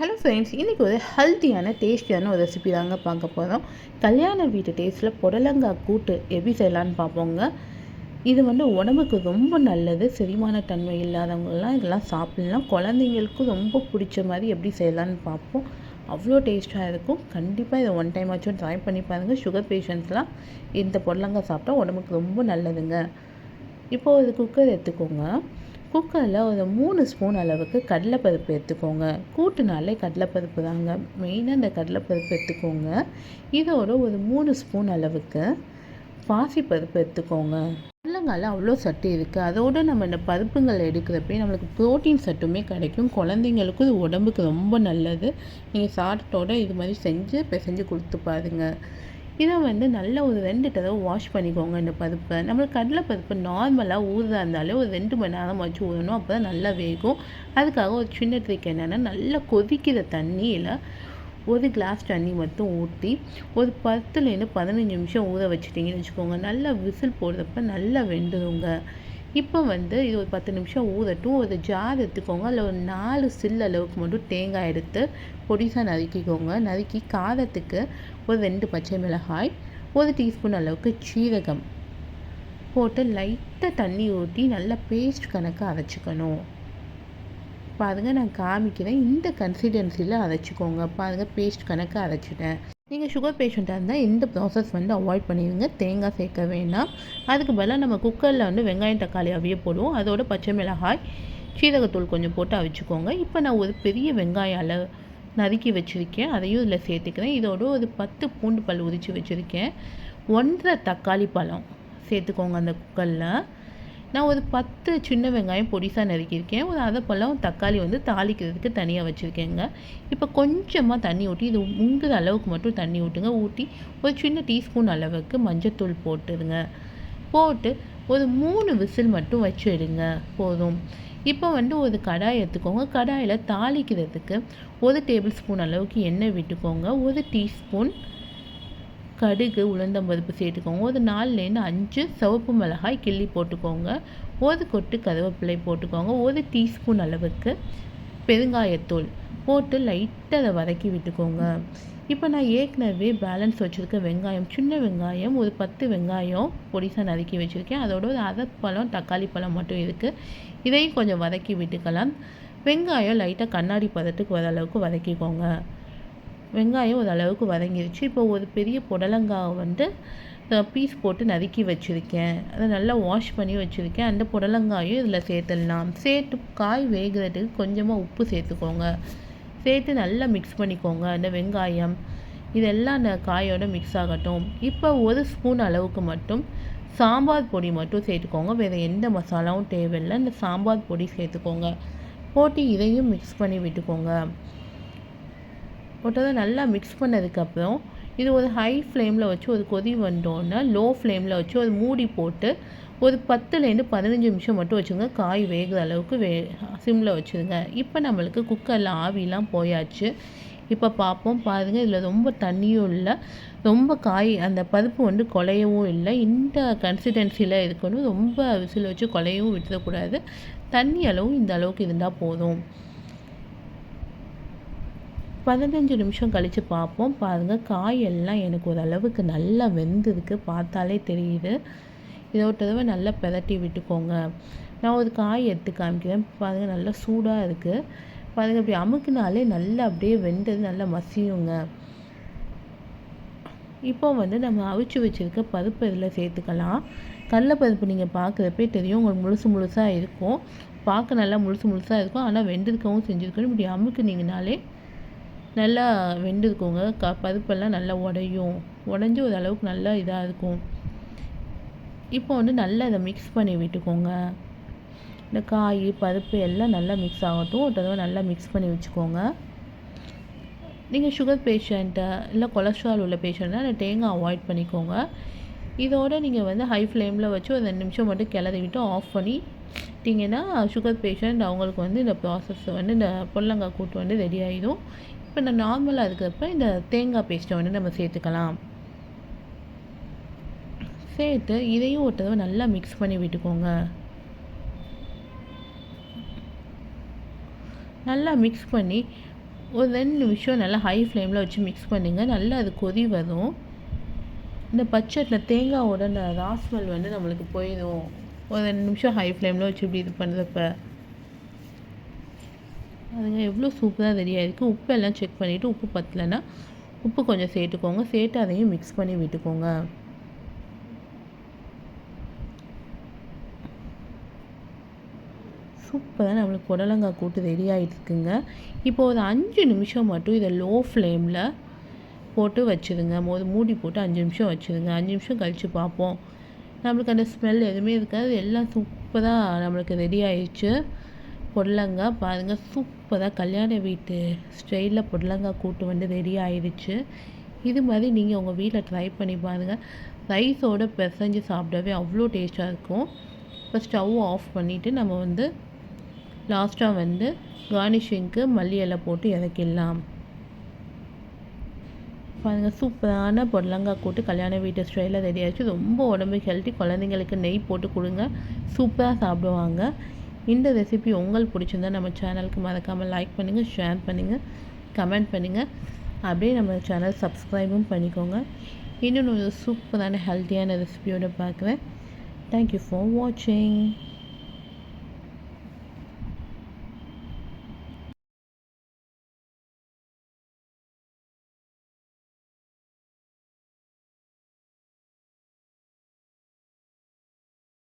Hello friends இன்றைக்கி ஒரு ஹெல்த்தியான டேஸ்டியான ஒரு ரெசிபி தாங்க பார்க்க போகிறோம் கல்யாண வீட்டு டேஸ்ட்டில் புடலங்காய் கூட்டு எப்படி செய்யலான்னு பார்ப்போங்க. இது வந்து உடம்புக்கு ரொம்ப நல்லது செரிமான தன்மை இல்லாதவங்களாம் இதெல்லாம் சாப்பிட்லாம். குழந்தைங்களுக்கும் ரொம்ப பிடிச்ச மாதிரி எப்படி செய்யலான்னு பார்ப்போம். அவ்வளோ டேஸ்ட்டாக இருக்கும். கண்டிப்பாக இதை ஒன் டைம் ஆச்சும் ட்ரை பண்ணி பாருங்கள் சுகர் பேஷண்ட்ஸ்லாம் இந்த புடலங்காய் சாப்பிட்டா உடம்புக்கு ரொம்ப நல்லதுங்க. இப்போது ஒரு குக்கர் எடுத்துக்கோங்க. குக்கரில் ஒரு மூணு ஸ்பூன் அளவுக்கு கடலைப்பருப்பு எடுத்துக்கோங்க. கூட்டுனாலே கடலைப்பருப்பு தாங்க. மெயினாக இந்த கடலைப்பருப்பு எடுத்துக்கோங்க. இதோட ஒரு மூணு ஸ்பூன் அளவுக்கு பாசிப்பருப்பு எடுத்துக்கோங்க. கடலங்கால அவ்வளோ சட்டு இருக்குது அதோடு நம்ம இந்த பருப்புங்களை எடுக்கிறப்பே நம்மளுக்கு ப்ரோட்டீன் சட்டுமே கிடைக்கும். குழந்தைங்களுக்கும் இது உடம்புக்கு ரொம்ப நல்லது. நீங்கள் சாப்பிட்டோட இது மாதிரி செஞ்சு பிசைஞ்சு கொடுத்து பாருங்கள் இதை வந்து நல்லா ஒரு ரெண்டு தடவை வாஷ் பண்ணிக்கோங்க இந்த பருப்பை. நம்மளுக்கு கடலை பருப்பு நார்மலாக ஊறுதா இருந்தாலே ஒரு ரெண்டு மணி நேரம் வச்சு ஊறணும். அப்போ தான் நல்லா வேகும். அதுக்காக ஒரு சின்ன ட்ரிக் என்னென்னா நல்லா கொதிக்கிற தண்ணியில் ஒரு கிளாஸ் தண்ணி மட்டும் ஊற்றி ஒரு பத்துலேருந்து பதினஞ்சு நிமிஷம் ஊற வச்சுட்டிங்கன்னு வச்சுக்கோங்க. நல்லா விசில் போடுறப்ப நல்லா வெந்துடுங்க இப்போ வந்து இது ஒரு பத்து நிமிஷம் ஊறட்டும். ஒரு ஜார் எடுத்துக்கோங்க. அதில் ஒரு நாலு சில்லு அளவுக்கு மட்டும் தேங்காய் எடுத்து பொடிசாக நறுக்கிக்கோங்க. நறுக்கி காரத்துக்கு ஒரு ரெண்டு பச்சை மிளகாய் ஒரு டீஸ்பூன் அளவுக்கு சீரகம் போட்டு லைட்டாக தண்ணி ஊற்றி நல்லா பேஸ்ட் கணக்காக அரைச்சிக்கணும். பாருங்கள் நான் காமிக்கிறேன். இந்த கன்சிடென்சியில் அரைச்சிக்கோங்க. பாருங்கள் பேஸ்ட் கணக்காக அரைச்சிட்டேன். நீங்கள் சுகர் பேஷண்ட்டாக இருந்தால் இந்த ப்ராசஸ் வந்து அவாய்ட் பண்ணிடுங்க. தேங்காய் சேர்க்க வேணாம் அதுக்கு பதிலாக நம்ம குக்கரில் வந்து வெங்காயம் தக்காளி அவிய போடுவோம். அதோட பச்சை மிளகாய் சீரகத்தூள் கொஞ்சம் போட்டு அவிச்சுக்கோங்க. இப்போ நான் ஒரு பெரிய வெங்காயம் அளவு நறுக்கி வச்சுருக்கேன். அதையும் இதில் சேர்த்துக்கிறேன். இதோட ஒரு பத்து பூண்டு பல் உரித்து வச்சுருக்கேன். ஒன்றரை தக்காளி பழம் சேர்த்துக்கோங்க அந்த குக்கரில். நான் ஒரு பத்து சின்ன வெங்காயம் பொடிசாக நறுக்கியிருக்கேன். ஒரு அதை பழம் தக்காளி வந்து தாளிக்கிறதுக்கு தனியாக வச்சுருக்கேங்க. இப்போ கொஞ்சமாக தண்ணி ஊற்றி இது முங்குற அளவுக்கு மட்டும் தண்ணி ஊட்டுங்க ஊற்றி ஒரு சின்ன டீஸ்பூன் அளவுக்கு மஞ்சத்தூள் போட்டுருங்க. போட்டு ஒரு மூணு விசில் மட்டும் வச்சு எடுங்க போதும். இப்போ வந்து ஒரு கடாய் எடுத்துக்கோங்க. கடாயில் தாளிக்கிறதுக்கு ஒரு டேபிள் ஸ்பூன் அளவுக்கு எண்ணெய் விட்டுக்கோங்க. ஒரு டீஸ்பூன் கடுகு உளுந்தம்பருப்பு சேர்த்துக்கோங்க. ஒரு நாலுலேருந்து அஞ்சு சிவப்பு மிளகாய் கிள்ளி போட்டுக்கோங்க. ஒரு கொட்டு கருவேப்பிலை போட்டுக்கோங்க. ஒரு டீஸ்பூன் அளவுக்கு பெருங்காயத்தூள் போட்டு லைட்டாக அதை வதக்கி விட்டுக்கோங்க. இப்போ நான் ஏற்கனவே பேலன்ஸ் வச்சுருக்க வெங்காயம் சின்ன வெங்காயம் ஒரு பத்து வெங்காயம் பொடிசாக நறுக்கி வச்சுருக்கேன். அதோட ஒரு அரைப்பழம் தக்காளி பழம் மட்டும் இருக்குது இதையும் கொஞ்சம் வதக்கி விட்டுக்கலாம். வெங்காயம் லைட்டாக கண்ணாடி பதத்துக்கு வர அளவுக்கு வதக்கிக்கோங்க. வெங்காயம் ஒரு அளவுக்கு வதங்கிருச்சு. இப்போ ஒரு பெரிய புடலங்காவை வந்து பீஸ் போட்டு நறுக்கி வச்சுருக்கேன். அதை நல்லா வாஷ் பண்ணி வச்சுருக்கேன். அந்த புடலங்காயும் இதில் சேர்த்துடலாம். சேர்த்து காய் வேகிறதுக்கு கொஞ்சமாக உப்பு சேர்த்துக்கோங்க. சேர்த்து நல்லா மிக்ஸ் பண்ணிக்கோங்க. அந்த வெங்காயம் இதெல்லாம் அந்த காயோட மிக்ஸ் ஆகட்டும். இப்போ ஒரு ஸ்பூன் அளவுக்கு மட்டும் சாம்பார் பொடி மட்டும் சேர்த்துக்கோங்க. வேறு எந்த மசாலாவும் தேவையில்லை. இந்த சாம்பார் பொடி சேர்த்துக்கோங்க. போட்டு இதையும் மிக்ஸ் பண்ணி விட்டுக்கோங்க. போட்டதை நல்லா மிக்ஸ் பண்ணதுக்கப்புறம் இது ஒரு ஹை ஃப்ளேமில் வச்சு ஒரு கொதி வந்தோன்னா லோ ஃப்ளேமில் வச்சு ஒரு மூடி போட்டு ஒரு பத்துலேருந்து பதினஞ்சு நிமிஷம் மட்டும் வச்சுங்க காய் வேகிற அளவுக்கு வே சிம்மில் வச்சுருங்க. இப்போ நம்மளுக்கு குக்கரில் ஆவிலாம் போயாச்சு. இப்போ பார்ப்போம் பாருங்கள் இதில் ரொம்ப தண்ணியும் இல்லை. ரொம்ப காய் அந்த பருப்பு வந்து குலையவும் இல்லை. இந்த கன்சிஸ்டன்சியில் இருக்கணும். ரொம்ப விசில் வச்சு குலையவும் விட்டுறக்கூடாது. தண்ணி அளவும் இந்த அளவுக்கு இருந்தால் போதும். பதினஞ்சு நிமிஷம் கழித்து பார்ப்போம். பாருங்கள் காயெல்லாம் எனக்கு ஓரளவுக்கு நல்லா வெந்திருக்கு. பார்த்தாலே தெரியுது. இதை ஒரு தடவை நல்லா பிரட்டி விட்டுக்கோங்க. நான் ஒரு காய் எடுத்து காமிக்கிறேன். பாருங்கள் நல்லா சூடாக இருக்குது பாருங்கள் இப்படி அமுக்குனாலே நல்லா அப்படியே வெந்தது நல்லா மசியுங்க. இப்போ வந்து நம்ம அவிச்சு வச்சுருக்க பருப்பு இதில் சேர்த்துக்கலாம். கடலப்பருப்பு நீங்கள் பார்க்குறப்பே தெரியும். உங்களுக்கு முழுசு முழுசாக இருக்கும். பார்க்க நல்லா முழுசு முழுசாக இருக்கும். ஆனால் வெந்திருக்கவும் செஞ்சுருக்கணும். இப்படி அமுக்குனீங்கனாலே நல்லா வெந்திருக்குங்க. க பருப்பெல்லாம் நல்லா உடையும். உடஞ்சி ஒரு அளவுக்கு நல்லா இதாக இருக்கும். இப்போ வந்து நல்லா இதை மிக்ஸ் பண்ணி விட்டுக்கோங்க. இந்த காய் பருப்பு எல்லாம் நல்லா மிக்ஸ் ஆகட்டும். ஒரு தடவை நல்லா மிக்ஸ் பண்ணி வச்சுக்கோங்க. நீங்கள் சுகர் பேஷண்ட்டை இல்லை கொலஸ்ட்ரால் உள்ள பேஷண்ட்டாக அந்த தேங்காய் அவாய்ட் பண்ணிக்கோங்க. இதோடு நீங்கள் வந்து ஹை ஃப்ளேமில் வச்சு ஒரு ரெண்டு நிமிஷம் மட்டும் கிளறி விட்டு ஆஃப் பண்ணிட்டீங்கன்னா சுகர் பேஷண்ட் அவங்களுக்கு வந்து இந்த ப்ராசஸ் வந்து இந்த பொல்லங்காய் கூட்டு வந்து ரெடி ஆகிடும் இப்போ நான் நார்மலாக இருக்கிறப்ப இந்த தேங்காய் பேஸ்ட்டை வந்து நம்ம சேர்த்துக்கலாம். சேர்த்து இதையும் ஒரு தடவை நல்லா மிக்ஸ் பண்ணி விட்டுக்கோங்க. நல்லா மிக்ஸ் பண்ணி ஒரு ரெண்டு நிமிஷம் நல்லா ஹை ஃப்ளேமில் வச்சு மிக்ஸ் பண்ணுங்கள் நல்லா அது கொதி வரும். இந்த பச்சட்டில் தேங்காவோட அந்த ராஸ்மல் வந்து நம்மளுக்கு போயிடும். ஒரு ரெண்டு நிமிஷம் ஹை ஃப்ளேமில் வச்சு இப்படி இது பண்ணுறப்ப எவ்வளோ சூப்பராக ரெடி ஆகிருக்கு உப்பு எல்லாம் செக் பண்ணிவிட்டு உப்பு பத்தலைன்னா உப்பு கொஞ்சம் சேர்த்துக்கோங்க. சேர்த்து அதையும் மிக்ஸ் பண்ணி விட்டுக்கோங்க. சூப்பராக நம்மளுக்கு புடலங்காய் கூட்டு ரெடி ஆகிட்டு இருக்குங்க இப்போ ஒரு அஞ்சு நிமிஷம் மட்டும் இதை லோ ஃப்ளேமில் போட்டு வச்சுருங்க. ஒரு மூடி போட்டு அஞ்சு நிமிஷம் வச்சுருங்க. அஞ்சு நிமிஷம் கழித்து பார்ப்போம். நம்மளுக்கு அந்த ஸ்மெல் எதுவுமே இருக்காது. எல்லாம் சூப்பராக நம்மளுக்கு ரெடி ஆயிடுச்சு. பொடலங்காய் பாருங்கள் சூப்பராக கல்யாண வீட்டு ஸ்டைலில் புடலங்காய் கூட்டு வந்து ரெடி ஆயிடுச்சு இது மாதிரி நீங்கள் உங்கள் வீட்டில் ட்ரை பண்ணி பாருங்கள் ரைஸோடு பிசைஞ்சு சாப்பிடவே அவ்வளோ டேஸ்ட்டாக இருக்கும். இப்போ ஸ்டவ் ஆஃப் பண்ணிவிட்டு நம்ம வந்து லாஸ்ட்டாக வந்து கார்னிஷிங்க்கு மல்லி இலை போட்டு இறக்கிடலாம். பாருங்கள் சூப்பரான புடலங்காய் கூட்டு கல்யாண வீட்டு ஸ்டைலில் ரெடி ஆகிடுச்சு ரொம்ப உடம்பு ஹெல்த்தி குழந்தைங்களுக்கு நெய் போட்டு கொடுங்க. சூப்பராக சாப்பிடுவாங்க. இந்த ரெசிபி உங்களுக்கு பிடிச்சிருந்தா நம்ம சேனலுக்கு மறக்காமல் லைக் பண்ணுங்கள் ஷேர் பண்ணுங்கள் கமெண்ட் பண்ணுங்கள் அப்படியே நம்ம சேனல் சப்ஸ்கிரைபும் பண்ணிக்கோங்க. இன்னொன்று ஒரு சூப்பரான ஹெல்த்தியான ரெசிபியோடு பார்க்குறேன். தேங்க்யூ ஃபார் வாட்சிங்